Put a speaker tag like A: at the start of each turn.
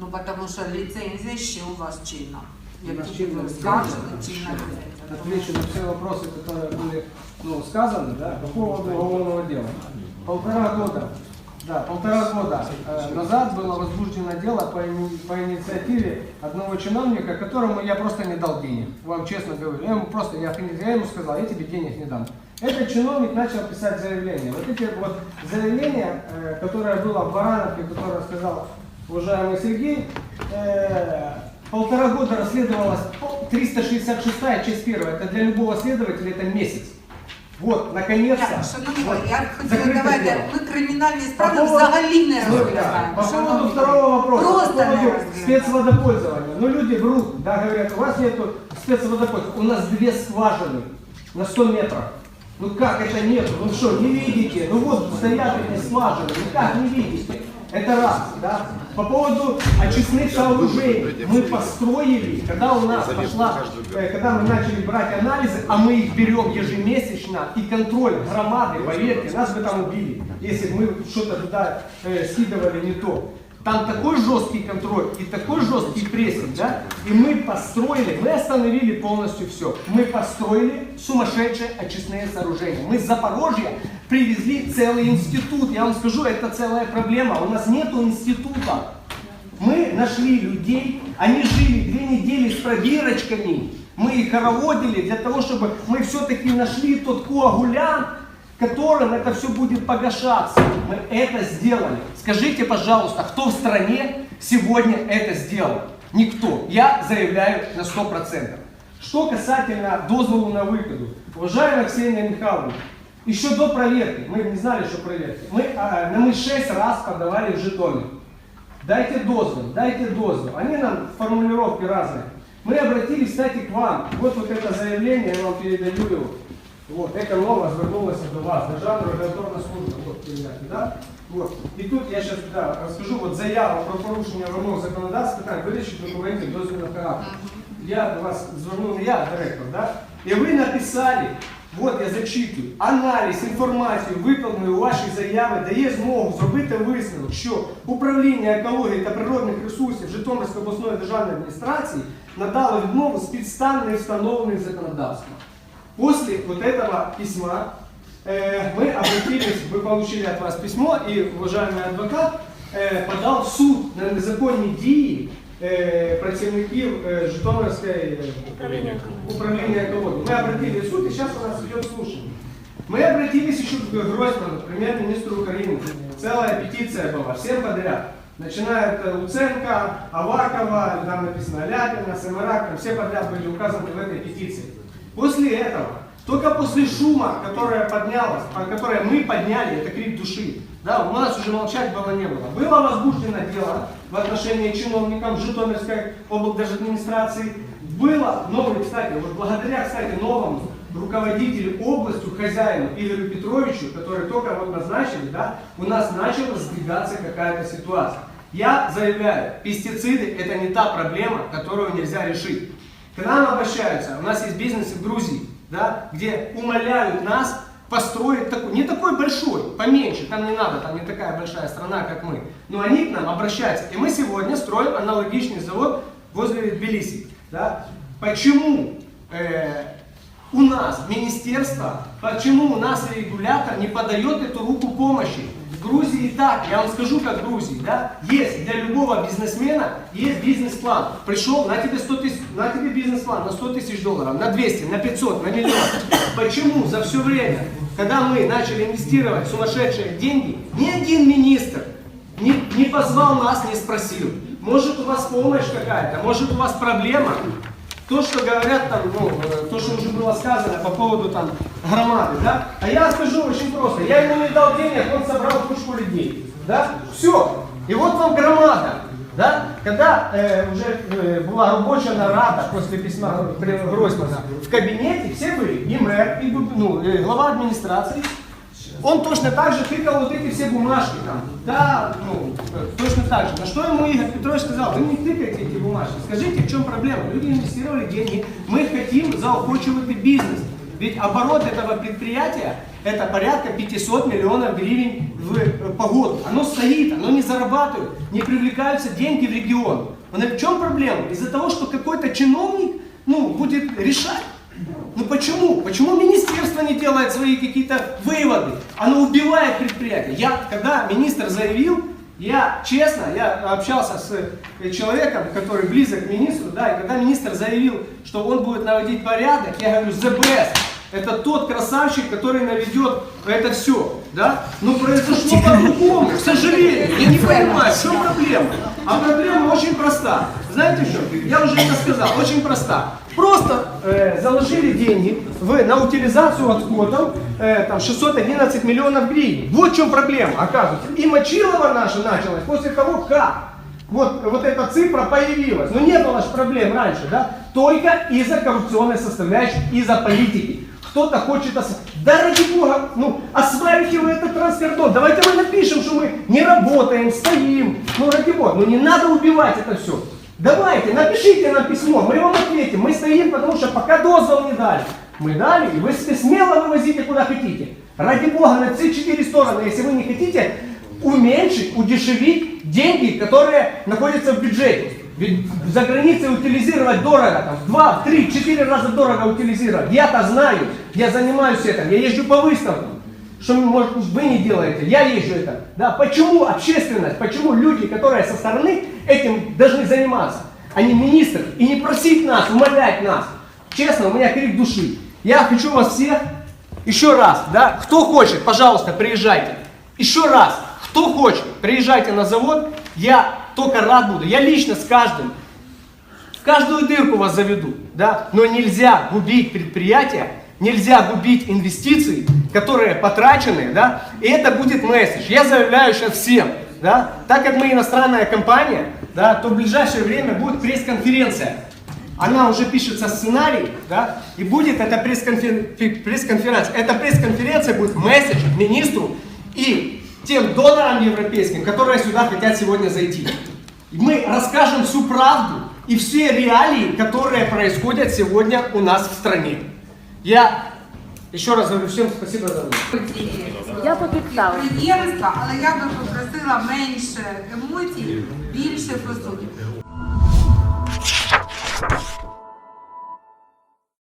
A: Ну, потому що ліцензія ще у вас чинна. Як
B: У нас
A: тільки
B: чинна
A: ви
B: ліцензія.
A: скажете, чинна ліцензія.
B: Отвечу на все вопросы, которые были ну, сказаны, да, по поводу уголовного дела. Полтора года, да, полтора года э, назад было возбуждено дело по, ини- по инициативе одного чиновника, которому я просто не дал денег. Вам честно говорю, я ему просто, я, я ему сказал, я тебе денег не дам. Этот чиновник начал писать заявление. Вот эти вот заявления, э, которое было в Барановке, которое сказал уважаемый Сергей, э, полтора года расследовалась по- 366 часть первая. Это для любого следователя это месяц. Вот, наконец-то.
A: Так, шановні,
B: вот,
A: я хотіла,
B: закрыто
A: давайте,
B: дело.
A: ми кримінальні
B: По
A: справи
B: поводу-
A: взагалі не
B: Ну, да,
A: розглядаємо.
B: По поводу
A: шановні.
B: второго вопроса,
A: Просто
B: по
A: не
B: поводу
A: розглядаємо.
B: спецводопользования. Ну, люди врут, да, говорят, у вас нету спецводопользования. У нас две скважины на 100 метров. Ну как это нет? Ну что, не видите? Ну вот стоят эти скважины, ну как не видите? Это раз, да? По поводу очистных сооружений. Мы построили, когда у нас пошла, э, когда мы начали брать анализы, а мы их берем ежемесячно, и контроль громады, поверьте, нас бы там убили, если бы мы что-то туда э, скидывали не то. Там такой жесткий контроль и такой жесткий прессинг, да? И мы построили, мы остановили полностью все. Мы построили сумасшедшие очистные сооружения. Мы с Запорожья привезли целый институт. Я вам скажу, это целая проблема. У нас нету института. Мы нашли людей, они жили две недели с пробирочками. Мы их хороводили для того, чтобы мы все-таки нашли тот коагулянт, которым это все будет погашаться. Мы это сделали. Скажите, пожалуйста, кто в стране сегодня это сделал? Никто. Я заявляю на 100%. Что касательно дозволу на выходу. Уважаемая Ксения Михайловна, еще до проверки, мы не знали, что проверки, мы, а, мы 6 раз подавали в Житомир. Дайте дозвол, дайте дозвол. Они нам формулировки разные. Мы обратились, кстати, к вам. Вот вот это заявление, я вам передаю его. Вот, это новое звернулося до вас, Державна регуляторна служба. Вот, ребята, да? Вот. І тут я зараз да, розкажу от заяву про порушення вимог законодавства, так, видачі документів дозвільного характеру. Я до вас звернув не я, директор, да? І ви написали, от я зачитую, аналіз інформації, викладеної у вашій заяві, дає змогу зробити висновок, що управління екології та природних ресурсів Житомирської обласної державної адміністрації надало відмову з підстав не встановлених законодавством. После вот этого письма э, мы обратились, вы получили от вас письмо, и уважаемый адвокат э, подал в суд на незаконні дії э, працівників э, Житомирської э, управління екології. Мы обратились в суд, и сейчас у нас идет слушание. Мы обратились еще к Гройсману, премьер-министру Украины. Целая петиция была, всем подряд. Начиная от э, Луценко, Авакова, там написано Ляпина, Самарак, там все подряд были указаны в этой петиции. После этого, только после шума, которое поднялось, по- которое мы подняли, это крик души, да, у нас уже молчать было не было. Было возбуждено дело в отношении чиновников Житомирской облдержадминистрации. Было новый, кстати, вот благодаря, кстати, новому руководителю областью, хозяину Игорю Петровичу, который только вот назначили, да, у нас начала сдвигаться какая-то ситуация. Я заявляю, пестициды это не та проблема, которую нельзя решить. К нам обращаются, у нас есть бизнес в Грузии, да, где умоляют нас построить такой, не такой большой, поменьше, там не надо, там не такая большая страна, как мы. Но они к нам обращаются. И мы сегодня строим аналогичный завод возле Тбилиси. Да? Почему э, у нас министерство, почему у нас регулятор не подает эту руку помощи? В Грузии и так, я вам скажу, как в Грузии, да, есть для любого бизнесмена есть бизнес-план. Пришел, на тебе 100 тысяч, на тебе бизнес-план на 100 тысяч долларов, на 200, на 500, на миллион. Почему за все время, когда мы начали инвестировать сумасшедшие деньги, ни один министр не, не позвал нас, не спросил, может у вас помощь какая-то, может у вас проблема. То, что говорят там, ну, э, то, что уже было сказано по поводу там громады, да? А я скажу очень просто. Я ему не дал денег, он собрал кучку людей, да? Все. И вот вам громада, да? Когда э, уже э, была рабочая нарада после письма Гр- Гройсмана в кабинете, все были, и мэр, и ну, э, глава администрации, он точно так же тыкал вот эти все бумажки там. Да, ну, точно так же. На что ему Игорь Петрович сказал, вы не тыкайте эти бумажки, скажите, в чем проблема. Люди инвестировали деньги, мы хотим заохочивать бизнес. Ведь оборот этого предприятия это порядка 500 миллионов гривен в, э, по. Оно стоит, оно не зарабатывает, не привлекаются деньги в регион. Но в чем проблема? Из-за того, что какой-то чиновник ну, будет решать. Ну почему? Почему министерство не делает свои какие-то выводы? Оно убивает предприятие. Я, когда министр заявил, я честно, я общался с э, человеком, который близок к министру, да, и когда министр заявил, что он будет наводить порядок, я говорю, the best. Это тот красавчик, который наведет это все, да? Но произошло по-другому, к сожалению. Я не понимаю, в чем проблема? А проблема очень проста. Знаете что? Я уже это сказал, очень проста. Просто э, заложили деньги в, на утилизацию отходов, э, там 611 миллионов гривен. Вот в чем проблема, оказывается. И Мочилова наша началась после того, как вот, вот эта цифра появилась. Но не было же проблем раньше, да? Только из-за коррупционной составляющей, из-за политики. Кто-то хочет ос... Да ради бога, ну, осваивайте вы этот транскордон. Давайте мы напишем, что мы не работаем, стоим. Ну, ради бога, ну не надо убивать это все. Давайте, напишите нам письмо, мы вам ответим. Мы стоим, потому что пока дозвол не дали. Мы дали, и вы смело вывозите куда хотите. Ради бога, на все четыре стороны, если вы не хотите уменьшить, удешевить деньги, которые находятся в бюджете. Ведь за границей утилизировать дорого, там, в два, в три, в четыре раза дорого утилизировать. Я-то знаю, я занимаюсь этим, я езжу по выставкам. Что, может, вы не делаете, я езжу это. Да, почему общественность, почему люди, которые со стороны этим должны заниматься, а не министр, и не просить нас, умолять нас. Честно, у меня крик души. Я хочу вас всех, еще раз, да, кто хочет, пожалуйста, приезжайте. Еще раз, кто хочет, приезжайте на завод, я только рад буду. Я лично с каждым, в каждую дырку вас заведу, да, но нельзя губить предприятия, нельзя губить инвестиции, которые потрачены, да, и это будет месседж. Я заявляю сейчас всем, да, так как мы иностранная компания, да, то в ближайшее время будет пресс-конференция. Она уже пишется сценарий, да, и будет эта пресс-конференция. Эта пресс-конференция будет месседж министру и тем донорам европейским, которые сюда хотят сегодня зайти. И Мы расскажем всю правду и все реалии, которые происходят сегодня у нас в стране. Я еще раз говорю всем спасибо за внимание.
C: Я попитала.
A: Прем'єрська, але я би попросила менше емоцій, більше по суті.